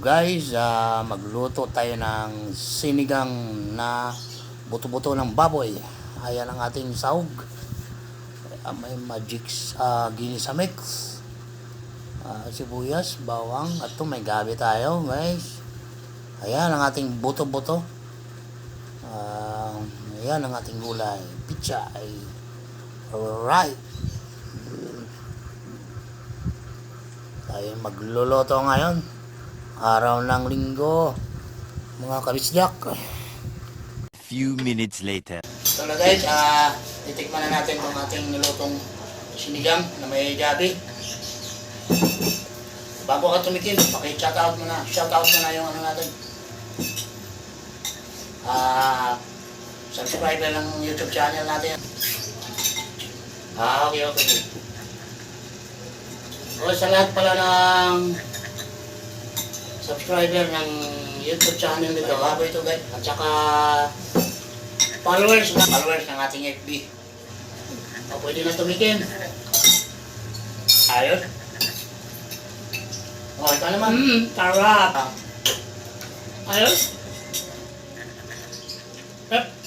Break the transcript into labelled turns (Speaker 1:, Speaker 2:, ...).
Speaker 1: guys, ah, magluto tayo ng sinigang na buto-buto ng baboy. Ayan ang ating sahog. Ah, may magic uh, ginisa mix. Ah, sibuyas, bawang, at ito may gabi tayo guys. Ayan ang ating buto-buto. Ah, ayan ang ating gulay. Pizza ay right. Tayo magluluto ngayon. Araw ng linggo. Mga kabisdak.
Speaker 2: Few minutes later.
Speaker 1: So na guys, ah, titikman na natin itong ating nilutong sinigang na may gabi. Bago ka tumikim, paki-shout out mo na. Shout out mo na yung ano natin. Ah, subscriber ng YouTube channel natin. Ah, okay, okay. O sa lahat pala ng subscriber ng YouTube channel nito, habo ito guys. At saka followers na followers ng ating FB. O pwede na tumikim. Ayos. O, ito naman. Mmm, sarap. Ayos. Pep.